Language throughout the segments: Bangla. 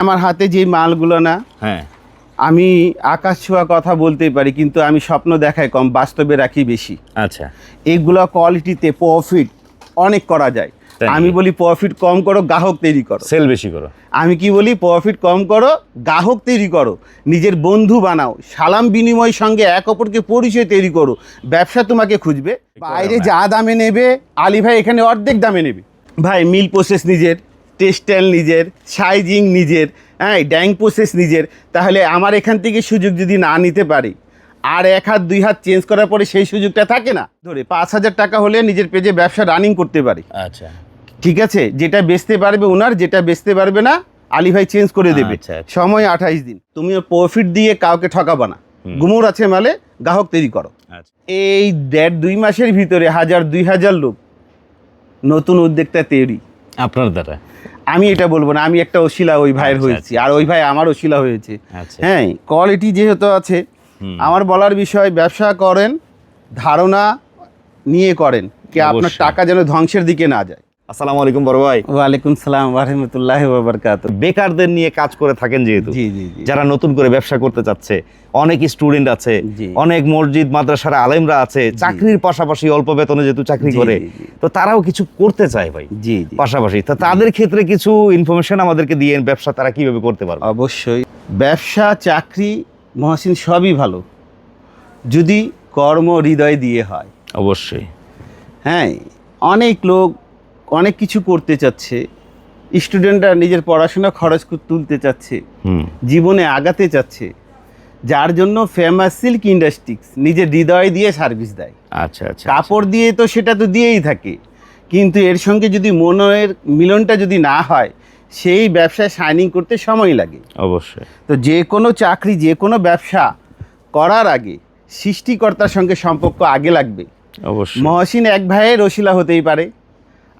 আমার হাতে যে মালগুলো না হ্যাঁ। আমি আকাশ ছোঁয়া কথা বলতেই পারি কিন্তু আমি স্বপ্ন দেখাই কম বাস্তবে রাখি বেশি। আচ্ছা। এইগুলো কোয়ালিটিতে প্রফিট অনেক করা যায়। আমি বলি প্রফিট কম করো গ্রাহক তৈরি করো। সেল বেশি করো। আমি কি বলি প্রফিট কম করো গ্রাহক তৈরি করো। নিজের বন্ধু বানাও সালাম বিনিময় সঙ্গে এক অপরকে পরিচয় তৈরি করো। ব্যবসা তোমাকে খুঁজবে। বাইরে যা দামে নেবে আলী ভাই এখানে অর্ধেক দামে নেবে। ভাই মিল প্রসেস নিজের। টেক্সটাইল নিজের সাইজিং নিজের হ্যাঁ ড্যাং প্রসেস নিজের তাহলে আমার এখান থেকে সুযোগ যদি না নিতে পারি আর এক হাত দুই হাত চেঞ্জ করার পরে সেই সুযোগটা থাকে না ধরে পাঁচ হাজার টাকা হলে নিজের পেজে ব্যবসা রানিং করতে পারি। আচ্ছা। ঠিক আছে? যেটা বেচতে পারবে ওনার যেটা বেচতে পারবে না আলী ভাই চেঞ্জ করে দেবে। আচ্ছা, আচ্ছা। সময় আঠাইশ দিন। তুমি প্রফিট দিয়ে কাউকে ঠকাবা না। গুমর আছে মালে গ্রাহক তৈরি করো। আচ্ছা। এই দেড় দুই মাসের ভিতরে হাজার দুই হাজার লোক নতুন উদ্যোক্তা তৈরি। আপনার দ্বারা। আমি এটা বলব না আমি একটা ওশিলা ওই ভাইয়ের আচ্ছা, হয়েছি আর ওই ভাই আমার অশিলা হয়েছে। আচ্ছা। হ্যাঁ কোয়ালিটি যেহেতু আছে আমার বলার বিষয় ব্যবসা করেন ধারণা নিয়ে করেন কি আপনার টাকা যেন ধ্বংসের দিকে না যায়। আসসালামু আলাইকুম বড় ভাই। ওয়ালাইকুম সালাম রহমতুল্লাহ বাবরকাত বেকারদের নিয়ে কাজ করে থাকেন যেহেতু জি জি জি। যারা নতুন করে ব্যবসা করতে চাচ্ছে অনেক স্টুডেন্ট আছে অনেক মসজিদ মাদ্রাসার আলেমরা আছে চাকরির পাশাপাশি অল্প বেতনে যেহেতু চাকরি করে। তো তারাও কিছু করতে চায় ভাই। জি জি। পাশাপাশি তা তাদের ক্ষেত্রে কিছু ইনফরমেশন আমাদেরকে দিয়ে ব্যবসা তারা কীভাবে করতে পারবে? অবশ্যই। ব্যবসা চাকরি মহাসিন সবই ভালো। যদি কর্ম হৃদয় দিয়ে হয়। অবশ্যই। হ্যাঁ অনেক লোক অনেক কিছু করতে চাচ্ছে। স্টুডেন্টরা নিজের পড়াশোনা খরচ তুলতে চাচ্ছে। জীবনে আগাতে চাচ্ছে। যার জন্য ফেমাস সিল্ক ইন্ডাস্ট্রিক্স নিজের হৃদয় দিয়ে সার্ভিস দেয়। আচ্ছা আচ্ছা কাপড় দিয়ে তো সেটা তো দিয়েই থাকে। কিন্তু এর সঙ্গে যদি মনের মিলনটা যদি না হয় সেই ব্যবসায় শাইনিং করতে সময় লাগে। অবশ্যই। তো যে কোনো চাকরি যে কোনো ব্যবসা করার আগে সৃষ্টিকর্তার সঙ্গে সম্পর্ক আগে লাগবে। অবশ্যই। মহসিন এক ভাইয়ের ওসিলা হতেই পারে।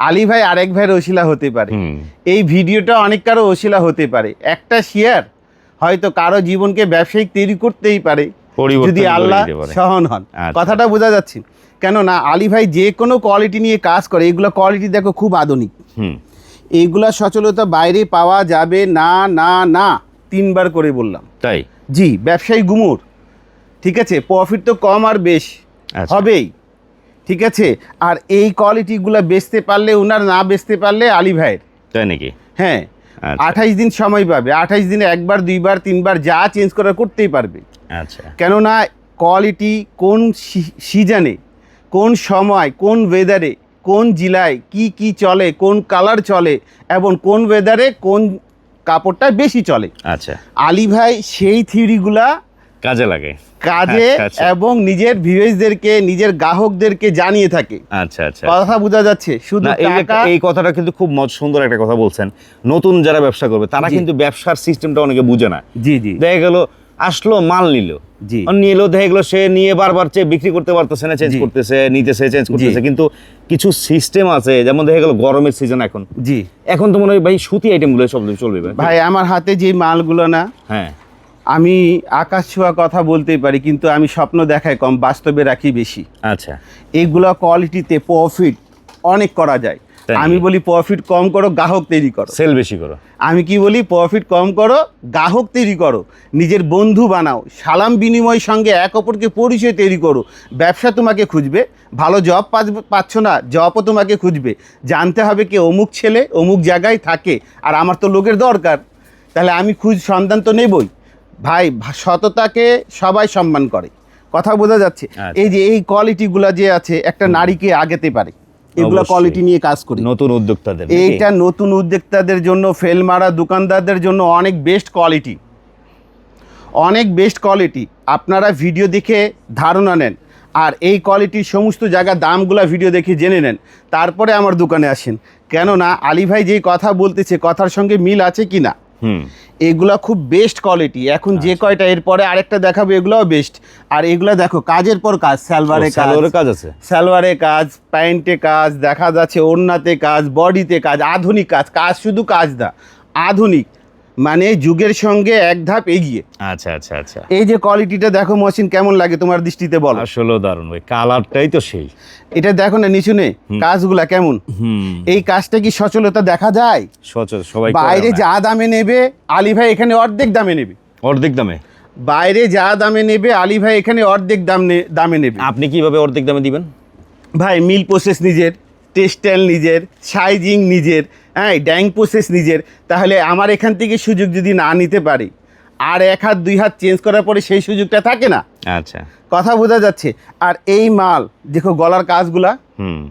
আলী ভাই আরেক ভাইয়ের ওসিলা হতে পারে। এই ভিডিওটা অনেক কারও ওসিলা হতে পারে। একটা শেয়ার হয়তো কারও জীবনকে ব্যবসায়িক তৈরি করতেই পারে যদি আল্লাহ সহন হন। আচ্ছা। কথাটা বোঝা যাচ্ছে। কেননা আলী ভাই যে কোনো কোয়ালিটি নিয়ে কাজ করে এগুলো কোয়ালিটি দেখো খুব আধুনিক। এইগুলা সচলতা বাইরে পাওয়া যাবে না না না তিনবার করে বললাম। তাই? জি ব্যবসায়ী গুমুর। ঠিক আছে? প্রফিট তো কম আর বেশ। আচ্ছা। হবেই। ঠিক আছে? আর এই কোয়ালিটিগুলো বেচতে পারলে ওনার না বেচতে পারলে আলী ভাইয়ের। তাই নাকি? হ্যাঁ। আচ্ছা। আঠাইশ দিন সময় পাবে। আঠাইশ দিনে একবার দুইবার তিনবার যা চেঞ্জ করা করতেই পারবে। আচ্ছা। কেননা কোয়ালিটি কোন সিজনে কোন সময় কোন ওয়েদারে কোন জেলায় কি কি চলে কোন কালার চলে এবং কোন ওয়েদারে কোন কাপড়টা বেশি চলে। আচ্ছা। আলী ভাই সেই থিওরিগুলা কাজে লাগে। কাজে আচ্ছা। এবং নিজের ভিউয়ার্সদেরকে নিজের গ্রাহকদেরকে জানিয়ে থাকে। আচ্ছা আচ্ছা। কথা বোঝা যাচ্ছে শুধু টাকা এই কথাটা কিন্তু খুব মজ- সুন্দর একটা কথা বলছেন। নতুন যারা ব্যবসা করবে তারা কিন্তু ব্যবসার সিস্টেমটা অনেকে বুঝে না। জি জি। দেখা গেল আসলো মাল নিল। জি। নিয়ে এলো দেখা গেলো সে নিয়ে বারবার চেয়ে বিক্রি করতে পারতেছে না চেঞ্জ। করতেছে নিতেছে চেঞ্জ করতেছে। কিন্তু কিছু সিস্টেম আছে যেমন দেখা গেল গরমের সিজন এখন। জি। এখন তো মনে হয় ভাই সুতি আইটেমগুলো সব চলবে ভাই। ভাই আমার হাতে যে মালগুলো না হ্যাঁ। আমি আকাশ ছোঁয়া কথা বলতেই পারি কিন্তু আমি স্বপ্ন দেখাই কম বাস্তবে রাখি বেশি। আচ্ছা। এইগুলো কোয়ালিটিতে প্রফিট অনেক করা যায়। আমি বলি প্রফিট কম করো গ্রাহক তৈরি করো। সেল বেশি করো। আমি কি বলি প্রফিট কম করো গ্রাহক তৈরি করো। নিজের বন্ধু বানাও সালাম বিনিময় সঙ্গে এক অপরকে পরিচয় তৈরি করো। ব্যবসা তোমাকে খুঁজবে ভালো জব পাচ্ছ না জবও তোমাকে খুঁজবে। জানতে হবে কি অমুক ছেলে অমুক জায়গায় থাকে আর আমার তো লোকের দরকার। তাহলে আমি খুঁজ সন্ধান তো নেবই। ভাই সততাকে সবাই সম্মান করে। কথা বোঝা যাচ্ছে। আচ্ছা। এই যে এই কোয়ালিটিগুলো যে আছে একটা নারীকে আগেতে পারে। এগুলো কোয়ালিটি নিয়ে কাজ করি। নতুন উদ্যোক্তাদের? এইটা নতুন উদ্যোক্তাদের জন্য ফেল মারা দোকানদারদের জন্য অনেক বেস্ট কোয়ালিটি অনেক বেস্ট কোয়ালিটি আপনারা ভিডিও দেখে ধারণা নেন। আর এই কোয়ালিটির সমস্ত জায়গার দামগুলো ভিডিও দেখে জেনে নেন। তারপরে আমার দোকানে আসেন। কেননা আলী ভাই যেই কথা বলতেছে কথার সঙ্গে মিল আছে কি না এগুলা খুব বেস্ট কোয়ালিটি এখন যে আচ্ছা। কয়টা এরপরে আরেকটা দেখাবো এগুলোও বেস্ট আর এগুলো দেখো কাজের পর কাজ সালোয়ারে কাজের কাজ। আছে। সালোয়ারে কাজ প্যান্টে কাজ দেখা যাচ্ছে ওড়নাতে কাজ বডিতে কাজ আধুনিক কাজ। কাজ শুধু কাজ না আধুনিক। মানে যুগের সঙ্গে এক ধাপ এগিয়ে। আচ্ছা আচ্ছা আচ্ছা। এই যে কোয়ালিটিটা দেখো মহসিন কেমন লাগে তোমার দৃষ্টিতে বলো? আসলেও দারুণ ভাই কালারটাই তো সেই। এটা দেখো না নিচুনে কাজগুলা কেমন? এই কাজটা কি সচলতা দেখা যায়? সচল সবাই বাইরে যা দামে নেবে আলী ভাই এখানে অর্ধেক দামে নেবে। অর্ধেক দামে? বাইরে যা দামে নেবে আলী ভাই এখানে অর্ধেক দাম নে- দামে নেবে। আপনি কীভাবে অর্ধেক দামে দিবেন? ভাই মিল প্রসেস নিজের টেক্সটাইল নিজের সাইজিং নিজের হ্যাঁ ড্যাং প্রসেস নিজের। তাহলে আমার এখান থেকে সুযোগ যদি না নিতে পারি আর এক হাত দুই হাত চেঞ্জ করার পরে সেই সুযোগটা থাকে না? আচ্ছা। কথা বোঝা যাচ্ছে। আর এই মাল দেখো গলার কাজগুলা হুম।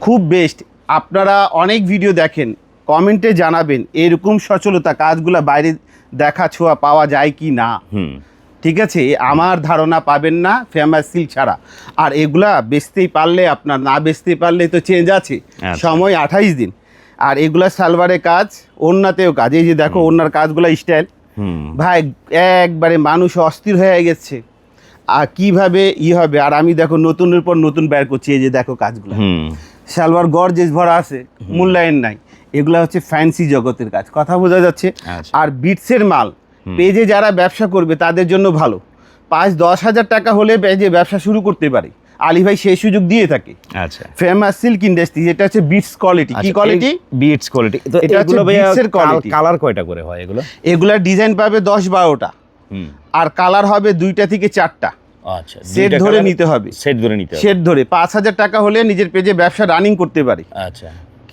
খুব বেস্ট আপনারা অনেক ভিডিও দেখেন কমেন্টে জানাবেন এরকম সচলতা কাজগুলা বাইরে দেখা ছোঁয়া পাওয়া যায় কি না? হুম। ঠিক আছে? আমার ধারণা পাবেন না ফেমাস সিল ছাড়া। আর এগুলা বেচতেই পারলে আপনার না বেচতে পারলে তো চেঞ্জ আছে। আচ্ছা। সময় আঠাইশ দিন। আর এগুলা সালবারের কাজ ওন্নাতেও কাজ। এই যে দেখো ওন্নার কাজগুলা স্টাইল। হুম। ভাই একবারে মানুষ অস্থির হয়ে গেছে। আর কীভাবে ই হবে? আর আমি দেখো নতুনের পর নতুন বের করছি এই যে দেখো কাজগুলো। সালোয়ার গর্জেস ভরা আছে মূল্যায়ন নাই। এগুলা হচ্ছে ফ্যান্সি জগতের কাজ। কথা বোঝা যাচ্ছে? আচ্ছা। আর বিটসের মাল পেজে যারা ব্যবসা করবে তাদের জন্য ভালো। পাঁচ দশ হাজার টাকা হলে পেজে ব্যবসা শুরু করতে পারে। আলী ভাই সেই সুযোগ দিয়ে থাকে। আচ্ছা। ফেমাস সিল্ক ইন্ডাস্ট্রি যেটা হচ্ছে বিটস কোয়ালিটি কি কোয়ালিটি বিটস কোয়ালিটি তো এটা হচ্ছে এর quality। কালার কয়টা করে হয় এগুলো? এগুলার ডিজাইন পাবে দশ বারোটা। হুম। আর কালার হবে দুইটা থেকে চারটা। আচ্ছা সেট ধরে নিতে হবে। সেট ধরে নিতে হবে। সেট ধরে। পাঁচ হাজার টাকা হলে নিজের পেজে ব্যবসা রানিং করতে পারে। আচ্ছা।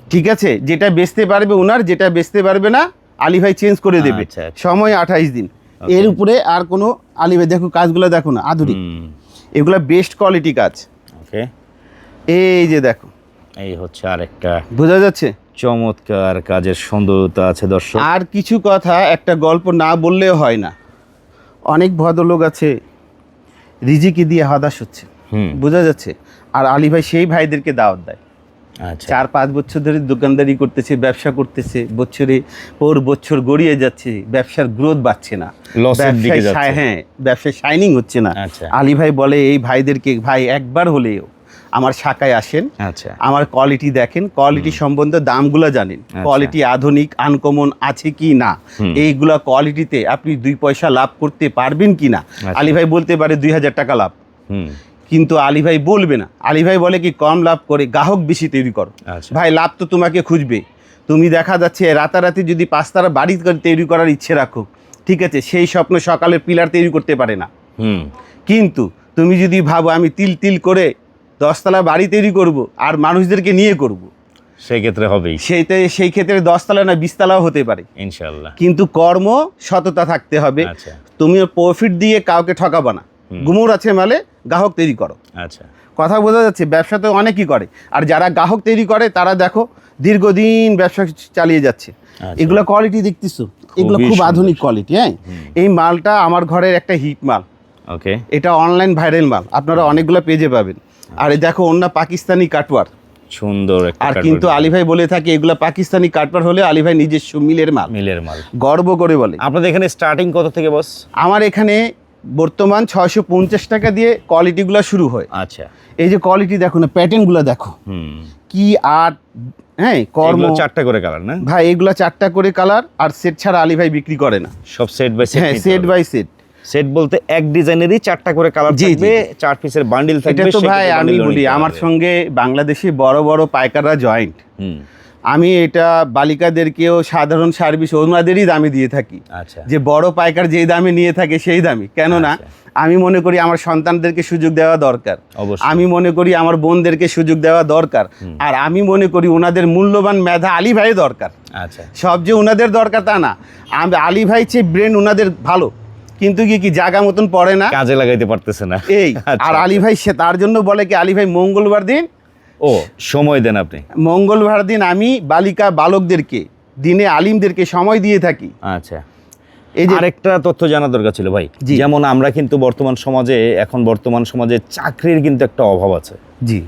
ঠিক আছে? যেটা বেচতে পারবে ওনার যেটা বেচতে পারবে না আলী ভাই চেঞ্জ করে দেবে। আচ্ছা, আচ্ছা। সময় আঠাইশ দিন। এর উপরে আর কোনো আলী ভাই দেখো কাজগুলো দেখো না আধুনিক। এগুলো বেস্ট কোয়ালিটি কাজ। ওকে এই যে দেখো। এই হচ্ছে আরেকটা বোঝা যাচ্ছে? চমৎকার কাজের সুন্দরতা আছে দর্শক। আর কিছু কথা একটা গল্প না বললেও হয় না। অনেক ভদ্রলোক আছে রিজিকি দিয়ে হাদাস হচ্ছে। বোঝা যাচ্ছে? আর আলী ভাই সেই ভাইদেরকে দাওয়াত দেয়। চার পাঁচ বছর ধরে দোকানদারি করতেছে ব্যবসা করতেছে বছরে পর বছর গড়িয়ে যাচ্ছে ব্যবসার গ্রোথ বাড়ছে না। হ্যাঁ ব্যবসায় শাইনিং হচ্ছে না। আচ্ছা। আলী ভাই বলে এই ভাইদেরকে ভাই একবার হলেও আমার শাখায় আসেন আচ্ছা। আমার কোয়ালিটি দেখেন কোয়ালিটি সম্বন্ধে দামগুলো জানেন। কোয়ালিটি আধুনিক আনকমন আছে কি না? এইগুলা কোয়ালিটিতে আপনি দুই পয়সা লাভ করতে পারবেন কি না? আলী ভাই বলতে পারে দুই হাজার টাকা লাভ। কিন্তু আলী ভাই বলবে না। আলী ভাই বলে কি কম লাভ করে গ্রাহক বেশি তৈরি করো। আচ্ছা। ভাই লাভ তো তোমাকে খুঁজবে। তুমি দেখা যাচ্ছে রাতারাতি যদি পাঁচতারা বাড়ি তৈরি করার ইচ্ছে রাখো ঠিক আছে সেই স্বপ্ন সকালে পিলার তৈরি করতে পারে না। কিন্তু তুমি যদি ভাবো আমি তিল তিল করে দশতলা বাড়ি তৈরি করব আর মানুষদেরকে নিয়ে করব। সেক্ষেত্রে হবেই। সেইতে সেই ক্ষেত্রে দশতলা না বিশতলাও হতে পারে। ইনশাল্লাহ কিন্তু কর্ম সততা থাকতে হবে। আচ্ছা। তুমি প্রফিট দিয়ে কাউকে ঠকাবা না। গুমর আছে মালে গ্রাহক তৈরি করো। আচ্ছা। কথা বোঝা যাচ্ছে ব্যবসা তো অনেকেই করে। আর যারা গ্রাহক তৈরি করে তারা দেখো দীর্ঘদিন ব্যবসা চালিয়ে যাচ্ছে। এগুলো কোয়ালিটি দেখতেছো। এগুলো খুব আধুনিক কোয়ালিটি হ্যাঁ? এই মালটা আমার ঘরের একটা হিট মাল। ওকে। এটা অনলাইন ভাইরাল মাল। আপনারা অনেকগুলো পেজে পাবেন। আর এই দেখো অন্য পাকিস্তানি কাটওয়ার সুন্দর আর কিন্তু আলী ভাই বলে থাকে এগুলো পাকিস্তানি কাটওয়ার হলে আলী ভাই নিজস্ব মিলের মাল। মিলের মাল। গর্ব করে বলে। আপনাদের এখানে স্টার্টিং কত থেকে বস আমার এখানে বর্তমান ছয়শো পঞ্চাশ টাকা দিয়ে কোয়ালিটিগুলো শুরু হয়। আচ্ছা। এই যে কোয়ালিটি দেখো না প্যাটার্নগুলো দেখো। কি আর্ট হ্যাঁ কর্ম চারটা করে কালার না? ভাই এগুলো চারটা করে কালার আর সেট ছাড়া আলী ভাই বিক্রি করে না। সব সেট বাই হ্যাঁ set set by set set বলতে এক ডিজাইনেরই চারটা করে কালার থাকবে চার পিসের বান্ডিল থাকবে এটা তো ভাই আমি বলি আমার সঙ্গে বাংলাদেশে বড় বড় পাইকাররা জয়েন্ট হুম। আমি এটা বালিকাদেরকেও সাধারণ সার্ভিস ওনাদেরই দামে দিয়ে থাকি। আচ্ছা। যে বড় পাইকার যেই দামে নিয়ে থাকে সেই দামে। কেননা আমি মনে করি আমার সন্তানদেরকে সুযোগ দেওয়া দরকার। আমি মনে করি আমার বোনদেরকে সুযোগ দেওয়া দরকার। আর আমি মনে করি ওনাদের মূল্যবান মেধা আলী ভাই দরকার। আচ্ছা। সব যে ওনাদের দরকার তা না। আমি আলী ভাই চেয়ে ব্রেন ওনাদের ভালো। কিন্তু কি কি জায়গা মতন পড়ে না? কাজে লাগাইতে পারতেছে না। এই। আচ্ছা, আর আলী ভাই সে তার জন্য বলে কি আলী ভাই মঙ্গলবার দিন ও সময় দেন আপনি। মঙ্গলবার দিন আমি বালিকা বালকদেরকে দিনে আলিমদেরকে সময় দিয়ে থাকি। আচ্ছা। এই যে আরেকটা তথ্য জানা দরকার ছিল ভাই। যেমন আমরা কিন্তু বর্তমান সমাজে এখন বর্তমান সমাজে চাকরির কিন্তু একটা অভাব আছে। জি।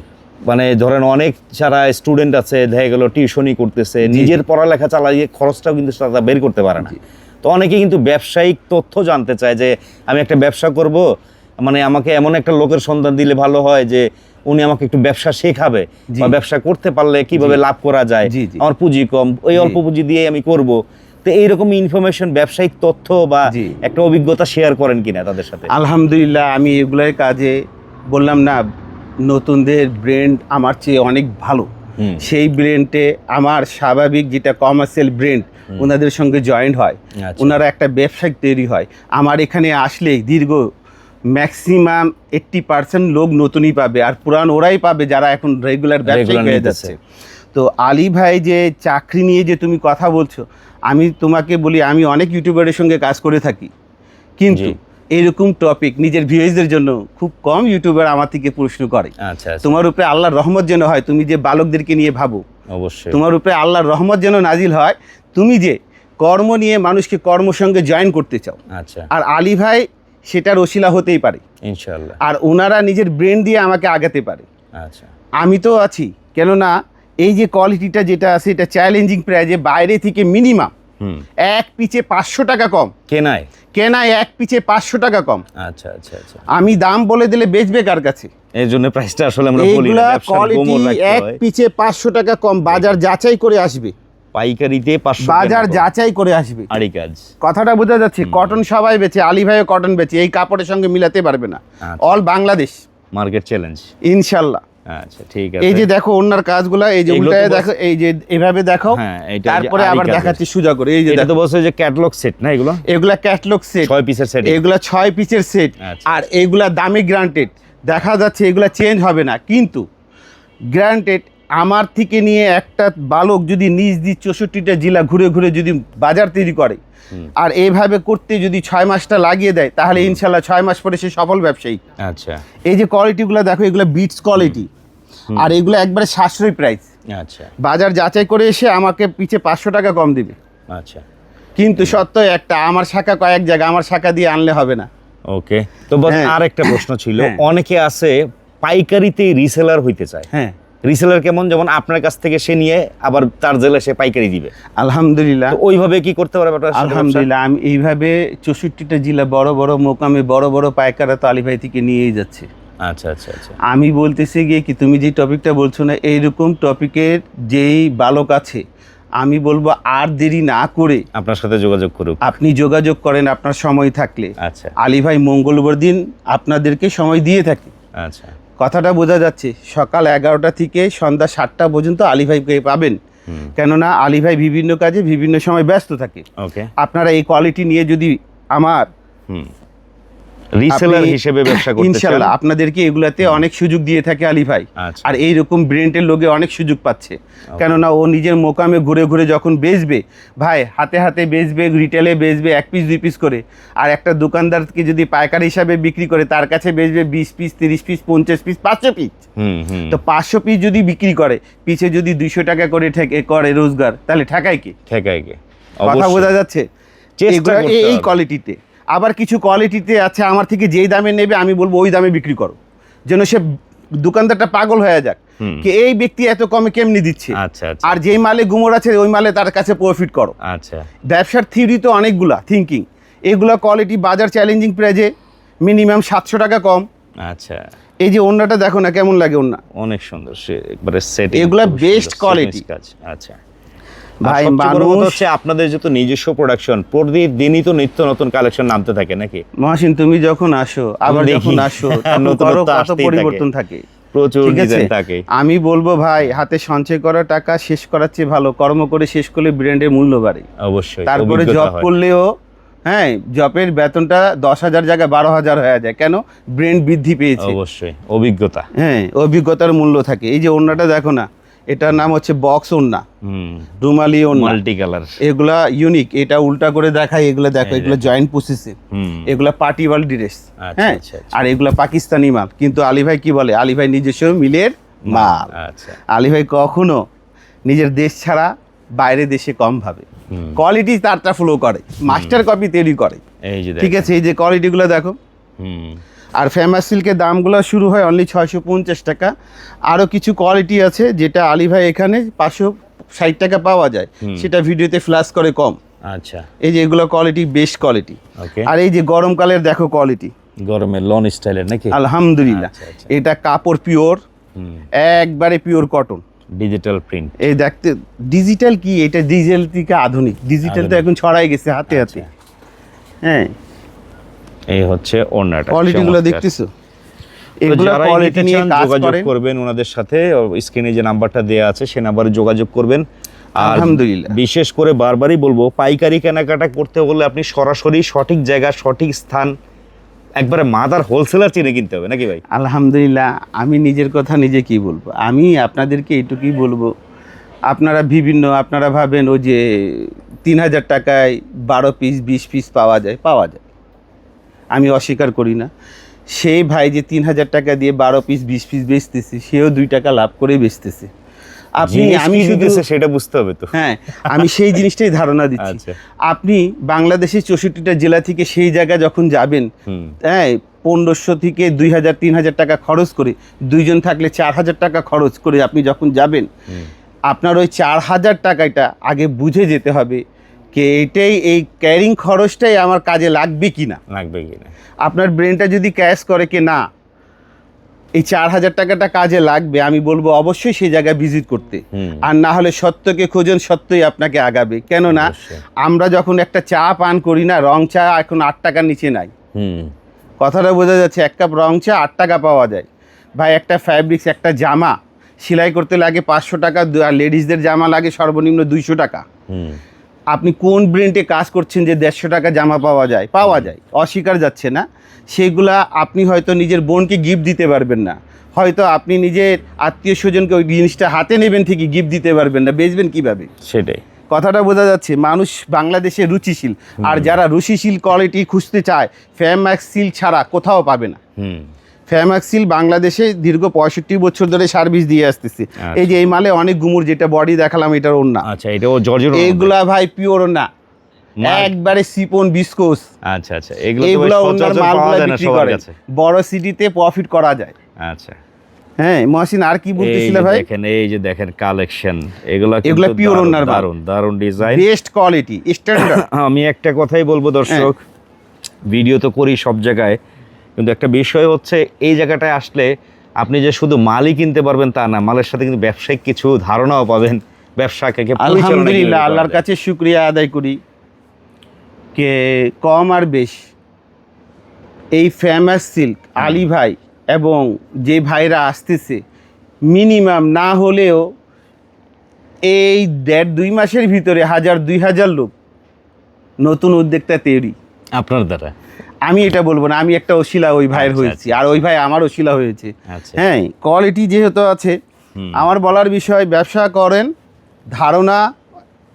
মানে ধরেন অনেক যারা স্টুডেন্ট আছে দেখা গেল টিউশনই করতেছে নিজের পড়ালেখা চালাইয়ে খরচটাও কিন্তু তারা বের করতে পারে না। তো অনেকে কিন্তু ব্যবসায়িক তথ্য জানতে চায় যে আমি একটা ব্যবসা করব মানে আমাকে এমন একটা লোকের সন্ধান দিলে ভালো হয় যে উনি আমাকে একটু ব্যবসা শেখাবে বা ব্যবসা করতে পারলে কীভাবে লাভ করা যায়। আমার পুঁজি কম ওই অল্প পুঁজি দিয়ে আমি করব। তো তো এইরকম ইনফরমেশন ব্যবসায়িক তথ্য বা একটা অভিজ্ঞতা শেয়ার করেন কিনা তাদের সাথে? আলহামদুলিল্লাহ আমি এগুলোর কাজে বললাম না নতুনদের ব্র্যান্ড আমার চেয়ে অনেক ভালো। সেই ব্র্যান্ডে আমার স্বাভাবিক যেটা কমার্শিয়াল ব্র্যান্ড ওনাদের সঙ্গে জয়েন্ট হয়। আচ্ছা। ওনারা একটা ব্যবসায়িক তৈরি হয়। আমার এখানে আসলে দীর্ঘ ম্যাক্সিমাম এইট্টি পার্সেন্ট লোক নতুনই পাবে আর পুরান ওরাই পাবে যারা এখন রেগুলার Regular হয়ে যাচ্ছে। তো আলী ভাই যে চাকরি নিয়ে যে তুমি কথা বলছো আমি তোমাকে বলি আমি অনেক ইউটিউবারের সঙ্গে কাজ করে থাকি। কিন্তু জি। এইরকম টপিক নিজের ভিউজদের জন্য খুব কম ইউটিউবার আমার থেকে প্রশ্ন করে। আচ্ছা আচ্ছা, তোমার উপরে আল্লাহর রহমত যেন হয় তুমি যে বালকদেরকে নিয়ে ভাবো অবশ্যই। তোমার উপরে আল্লাহর রহমত যেন নাজিল হয় তুমি যে কর্ম নিয়ে মানুষকে কর্ম সঙ্গে জয়েন করতে চাও। আচ্ছা। আর আলী ভাই সেটার ওসিলা হতেই পারে। ইনশাল্লাহ আর ওনারা নিজের ব্রেন দিয়ে আমাকে আগাতে পারে। আচ্ছা। আমি তো আছি কেননা এই যে কোয়ালিটিটা যেটা আছে এটা চ্যালেঞ্জিং প্রাইজে বাইরে থেকে মিনিমাম এক পিচে পাঁচশো টাকা কম। কেনায়? কেনায় এক পিচে পাঁচশো টাকা কম। আচ্ছা আচ্ছা আচ্ছা। আমি দাম বলে দিলে বেচবে কার কাছে? এই জন্য প্রাইসটা আসলে আমরা বলি না কোয়ালিটি এক। পিচে পাঁচশো টাকা কম বাজার যাচাই করে আসবে। পাইকারিতে পাঁচশো বাজার যাচাই করে আসবে। আড়ি কাজ। কথাটা বোঝা যাচ্ছে কটন সবাই বেচে আলী ভাইও কটন বেচে এই কাপড়ের সঙ্গে মিলাতে পারবে না। আচ্ছা। অল বাংলাদেশ। মার্কেট চ্যালেঞ্জ ইনশাল্লাহ। আচ্ছা ঠিক আছে। এই যে দেখো অন্যার কাজগুলা এই যে উল্টায় দেখো এই যে এভাবে দেখো হ্যাঁ, তারপরে আবার। দেখাচ্ছি সুজা করে এই যে এটা তো বলছে যে ক্যাটালগ সেট না এগুলো? এগুলা ক্যাটলগ সেট ছয় পিসের সেট এগুলা ছয় পিচের সেট আচ্ছা। আর এগুলা দামি গ্রান্টেড দেখা যাচ্ছে এগুলা চেঞ্জ হবে না কিন্তু গ্রান্টেড আমার থেকে নিয়ে একটা বালক যদি নিজ নিজ চৌষট্টিটা জেলা ঘুরে ঘুরে যদি বাজার তৈরি করে আর এইভাবে করতে যদি ছয় মাসটা লাগিয়ে দেয় তাহলে ইনশাল্লাহ ছয় মাস পরে সে সফল ব্যবসায়ী। আচ্ছা। এই যে কোয়ালিটিগুলো দেখো এগুলো বিটস কোয়ালিটি আর এগুলো একবারে সাশ্রয়ী প্রাইস আচ্ছা। বাজার যাচাই করে এসে আমাকে পিছে পাঁচশো টাকা কম দিবে। আচ্ছা। কিন্তু সত্য একটা আমার শাখা কয়েক জায়গা আমার শাখা দিয়ে আনলে হবে না। ওকে। তো হ্যাঁ। আর একটা প্রশ্ন ছিল হ্যাঁ। অনেকে আছে পাইকারিতে রিসেলার হইতে চায়। হ্যাঁ। রিসেলার কেমন? যেমন আপনার কাছ থেকে সে নিয়ে আবার তার জেলে সে পাইকারি দিবে। আলহামদুলিল্লাহ। ওইভাবে কি করতে পারে আপনার সাথে ব্যবসা? আলহামদুলিল্লাহ আমি এইভাবে চৌষট্টিটা জেলা বড় বড় মোকামে বড় বড় পাইকারা তো আলী ভাই থেকে নিয়েই যাচ্ছে। আচ্ছা আচ্ছা আচ্ছা। আমি বলতেছি গিয়ে কি তুমি যে টপিকটা বলছো না এইরকম টপিকের যেই বালক আছে আমি বলব আর দেরি না করে আপনার সাথে যোগাযোগ করুক। আপনি যোগাযোগ করেন আপনার সময় থাকলে। আচ্ছা। আলী ভাই মঙ্গলবার দিন আপনাদেরকে সময় দিয়ে থাকে। আচ্ছা। কথাটা বোঝা যাচ্ছে সকাল এগারোটা থেকে সন্ধ্যা সাতটা পর্যন্ত আলী ভাইকে পাবেন। কেননা আলিভাই বিভিন্ন কাজে বিভিন্ন সময় ব্যস্ত থাকে। ওকে আপনারা এই কোয়ালিটি নিয়ে যদি আমার রিসেলার হিসেবে ব্যবসা করতে চান? ইনশাল্লাহ আপনাদেরকে এগুলাতে অনেক সুযোগ দিয়ে থাকে আলী ভাই আচ্ছা। আর এইরকম ব্রেন্টের লোকে অনেক সুযোগ পাচ্ছে। কেননা ও নিজের মোকামে ঘুরে ঘুরে যখন বেচবে ভাই হাতে হাতে বেচবে রিটেলে বেচবে এক পিস দুই পিস করে আর একটা দোকানদারকে যদি পাইকারি হিসাবে বিক্রি করে তার কাছে বেচবে বিশ পিস তিরিশ পিস পঞ্চাশ পিস পাঁচশো পিস হুম হুম। তো পাঁচশো পিস যদি বিক্রি করে পিছে যদি দুইশো টাকা করে ঠেকে করে রোজগার তাহলে ঠেকায় কি? ঠেকায় গে কথা বোঝা যাচ্ছে? এই- এই কোয়ালিটিতে আবার কিছু কোয়ালিটিতে আছে আমার থেকে যেই দামে নেবে আমি বলব ওই দামে বিক্রি করো। যেন সে দোকানদারটা পাগল হয়ে যাক। কি এই ব্যক্তি এত কমে কেমনি দিচ্ছে? আচ্ছা আচ্ছা। আর যেই মালে গুমর আছে ওই মালে তার কাছে প্রফিট করো। আচ্ছা। ব্যবসার থিওরি তো অনেকগুলা থিঙ্কিং এগুলা কোয়ালিটি বাজার চ্যালেঞ্জিং প্রাইজে মিনিমাম সাতশো টাকা কম। আচ্ছা। এই যে অন্যটা দেখো না কেমন লাগে অন্য অনেক সুন্দর সে একবারে সেট এগুলা বেস্ট কোয়ালিটি আচ্ছা। ভাই মানুষ হচ্ছে আপনাদের যেহেতু নিজস্ব প্রোডাকশন প্রতিদিনই তো নিত্য নতুন কালেকশন নামতে থাকে নাকি? মহাসিন তুমি যখন আসো আবার যখন আসো কত পরিবর্তন থাকে। প্রচুর ডিজাইন থাকে। আমি বলব ভাই হাতে সঞ্চয় করা টাকা শেষ করার চেয়ে ভালো কর্ম করে শেষ করলে ব্র্যান্ডের মূল্য বাড়ে। অবশ্যই তারপরে জব করলেও হ্যাঁ জবের বেতনটা দশ হাজার জায়গায় বারো হাজার হয়ে যায়। কেন? ব্র্যান্ড বৃদ্ধি পেয়েছে। অবশ্যই অভিজ্ঞতা। হ্যাঁ অভিজ্ঞতার মূল্য থাকে। এই যে অন্যটা দেখো না এটার নাম হচ্ছে বক্স ওন্না রুমালি ওন্না মাল্টি কালার এগুলা ইউনিক এটা উল্টা করে দেখায় এগুলো দেখো এগুলো জয়েন্ট প্রসেসে হুম। এগুলা পার্টি ওয়াল ড্রেস হ্যাঁ? আচ্ছা, আচ্ছা। আর এগুলা পাকিস্তানি মাল। কিন্তু আলী ভাই কি বলে? আলী ভাই নিজস্ব মিলের মাল। আচ্ছা। আলী ভাই কখনো নিজের দেশ ছাড়া বাইরে দেশে কম ভাবে। কোয়ালিটি তারটা ফ্লো করে। মাস্টার কপি তৈরি করে। ঠিক আছে? এই যে কোয়ালিটিগুলো দেখো। হুম। আর ফেমাস সিল্কের দামগুলো শুরু হয় অনলি ছয়শো পঞ্চাশ টাকা। আরও কিছু কোয়ালিটি আছে যেটা আলী ভাই এখানে পাঁচশো ষাট টাকা পাওয়া যায়। সেটা ভিডিওতে ফ্ল্যাশ করে কম। আচ্ছা। এই যে এগুলো কোয়ালিটি বেস্ট কোয়ালিটি আর এই যে গরমকালের দেখো কোয়ালিটি গরমের লন স্টাইলের নাকি? আলহামদুলিল্লাহ। আচ্ছা, আচ্ছা। এটা কাপড় পিওর একবারে পিওর কটন ডিজিটাল প্রিন্ট এই দেখতে ডিজিটাল কি? এটা ডিজিটাল থেকে আধুনিক। ডিজিটাল তো এখন ছড়াই গেছে হাতে হাতে। আচ্ছা। হ্যাঁ। এই হচ্ছে ওড়নাটা কোয়ালিটি গুলো দেখতেছো? যারা কোয়ালিটি নিয়ে যোগাযোগ করবেন ওনাদের সাথে। স্ক্রিনে যে নাম্বারটা দেওয়া আছে সে নাম্বারে যোগাযোগ করবেন। আলহামদুলিল্লাহ। বিশেষ করে বারবারই বলব পাইকারি কেনাকাটা করতে হলে আপনি সরাসরি সঠিক জায়গা সঠিক স্থান একবারে মাদার হোলসেলার চিনে কিনতে হবে নাকি ভাই? আলহামদুলিল্লাহ আমি নিজের কথা নিজে কি বলব? আমি আপনাদেরকে এইটুকুই বলব আপনারা বিভিন্ন আপনারা ভাবেন ও যে তিন হাজার টাকায় বারো পিস বিশ পিস পাওয়া যায় পাওয়া যায়। আমি অস্বীকার করি না। সেই ভাই যে তিন হাজার টাকা দিয়ে বারো পিস বিশ পিস বেচতেছে সেও দুই টাকা লাভ করে বেচতেছে। আপনি আমি শুধু সেটা বুঝতে হবে তো। হ্যাঁ আমি সেই জিনিসটাই ধারণা দিচ্ছি। আচ্ছা। আপনি বাংলাদেশের চৌষট্টিটা জেলা থেকে সেই জায়গায় যখন যাবেন হ্যাঁ পনেরোশো থেকে দুই হাজার তিন হাজার টাকা খরচ করে দুইজন থাকলে চার হাজার টাকা খরচ করে আপনি যখন যাবেন আপনার ওই চার হাজার টাকাটা আগে বুঝে যেতে হবে যে এটাই এই ক্যারিং খরচটাই আমার কাজে লাগবে কি না লাগবে কি না আপনার ব্রেনটা যদি ক্যাশ করে কি না এই চার হাজার টাকাটা কাজে লাগবে আমি বলব অবশ্যই সেই জায়গায় ভিজিট করতে। আর না হলে সত্যকে খোঁজেন সত্যই আপনাকে আগাবে। কেননা। আমরা যখন একটা চা পান করি না রং চা এখন আট টাকার নিচে নাই। কথাটা বোঝা যাচ্ছে এক কাপ রং চা আট টাকা পাওয়া যায়। ভাই একটা ফ্যাব্রিক্স একটা জামা সেলাই করতে লাগে পাঁচশো টাকা আর লেডিসদের জামা লাগে সর্বনিম্ন দুইশো টাকা। আপনি কোন ব্র্যান্ডে কাজ করছেন যে দেড়শো টাকা জামা পাওয়া যায় পাওয়া যায় অস্বীকার যাচ্ছে না। সেগুলা আপনি হয়তো নিজের বোনকে গিফট দিতে পারবেন না। হয়তো আপনি নিজের আত্মীয় স্বজনকে ওই জিনিসটা হাতে নেবেন ঠিকই গিফট দিতে পারবেন না। বেচবেন কীভাবে? সেটাই। কথাটা বোঝা যাচ্ছে মানুষ বাংলাদেশে রুচিশীল। আর যারা রুচিশীল কোয়ালিটি খুঁজতে চায় ফ্যামাক্স সিল ছাড়া কোথাও পাবে না। হুম ফ্যামাক্স সিল বাংলাদেশে দীর্ঘ পঁয়ষট্টি বছর ধরে সার্ভিস দিয়ে আসতেছি। এই যে এই মালে অনেক গুমুর যেটা বডি দেখালাম এটার ওর না আচ্ছা এটা ও জর্জের এগুলা ভাই পিওর না একবারে সিপন বিস্কোস আচ্ছা আচ্ছা এগুলো এগুলো পাওয়া মালগুলো বিক্রি করে। বড় সিটিতে প্রফিট করা যায়। আচ্ছা। হ্যাঁ মহসিন আর কি বলতেছিলে ভাই? দেখেন এই যে দেখেন কালেকশন এগুলো এগুলা দারুণ, ওনার মাল। দারুণ দারুণ ডিজাইন বেস্ট কোয়ালিটি স্ট্যান্ডার্ড আমি একটা কথাই বলব দর্শক ভিডিও তো করি সব জায়গায়। কিন্তু একটা বিষয় হচ্ছে এই জায়গাটায় আসলে আপনি যে শুধু মালই কিনতে পারবেন তা না মালের সাথে কিন্তু ব্যবসায়িক কিছু ধারণাও পাবেন ব্যবসাকে আলহামদুলিল্লাহ আল্লাহর কাছে শুক্রিয়া আদায় করি। কে কম আর বেশ এই ফেমাস সিল্ক আলী ভাই এবং যে ভাইরা আসতেছে মিনিমাম না হলেও এই দেড় দুই মাসের ভিতরে হাজার দুই হাজার লোক নতুন উদ্যোক্তা তৈরি। আপনার দ্বারা। আমি এটা বলব না আমি একটা ওশিলা ওই ভাইয়ের আচ্ছা, হয়েছি আর ওই ভাই আমার ওশিলা হয়েছে। আচ্ছা। হ্যাঁ কোয়ালিটি যেহেতু আছে আমার বলার বিষয় ব্যবসা করেন ধারণা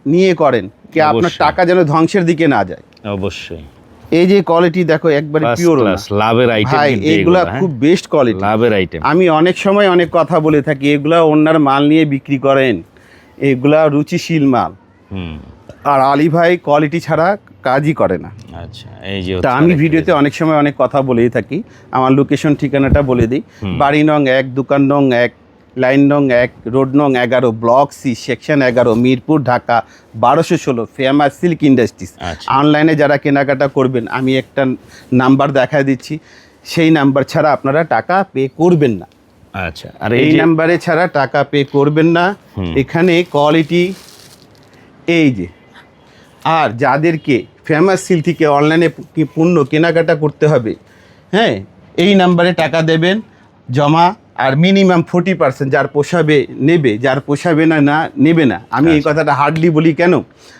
নিয়ে করেন কি আপনার টাকা যেন ধ্বংসের দিকে না যায়। অবশ্যই। এই যে কোয়ালিটি দেখো একবারে পিওর লাভের আইটেম ভাই এইগুলা খুব বেস্ট কোয়ালিটি লাভের আইটেম আমি অনেক সময় অনেক কথা বলে থাকি এগুলা অন্যার মাল নিয়ে বিক্রি করেন এগুলা রুচিশীল মাল। হুম। আর আলী ভাই কোয়ালিটি ছাড়া কাজই করে না। আচ্ছা এই যে তা আমি ভিডিওতে অনেক সময় অনেক কথা বলেই থাকি। আমার লোকেশন ঠিকানাটা বলে দিই। বাড়ি নং এক দোকান নং এক লাইন নং এক রোড নং এগারো ব্লক সি সেকশন এগারো মিরপুর ঢাকা বারোশো ষোলো ফেমাস সিল্ক ইন্ডাস্ট্রিজ। আচ্ছা। অনলাইনে যারা কেনাকাটা করবেন আমি একটা নাম্বার দেখা দিচ্ছি। সেই নাম্বার ছাড়া আপনারা টাকা পে করবেন না। আচ্ছা আর এই এই নাম্বারে ছাড়া টাকা পে করবেন না। এখানে কোয়ালিটি এই যে আর যাদেরকে ফেমাস সিল থেকে অনলাইনে কি পণ্য কেনাকাটা করতে হবে? হ্যাঁ এই নাম্বারে টাকা দেবেন জমা আর মিনিমাম ফোর্টি পার্সেন্ট যার পোষাবে নেবে যার পোষাবে না না নেবে না। আমি এই কথাটা হার্ডলি বলি কেন?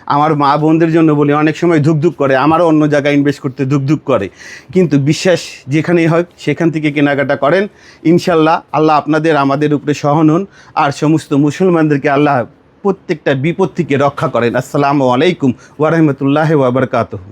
আমার মা বোনদের জন্য বলি অনেক সময় ধুকধুক করে আমারও অন্য জায়গায় ইনভেস্ট করতে ধুকধুক করে। কিন্তু বিশ্বাস যেখানেই হয় সেখান থেকে কেনাকাটা করেন। ইনশাল্লাহ আল্লাহ আপনাদের আমাদের উপরে সহন হন আর সমস্ত মুসলমানদেরকে আল্লাহ প্রত্যেকটা বিপদ থেকে রক্ষা করেন। আসসালামু আলাইকুম ওয়ারহমতুল্লাহ ওয়াবারকাতহ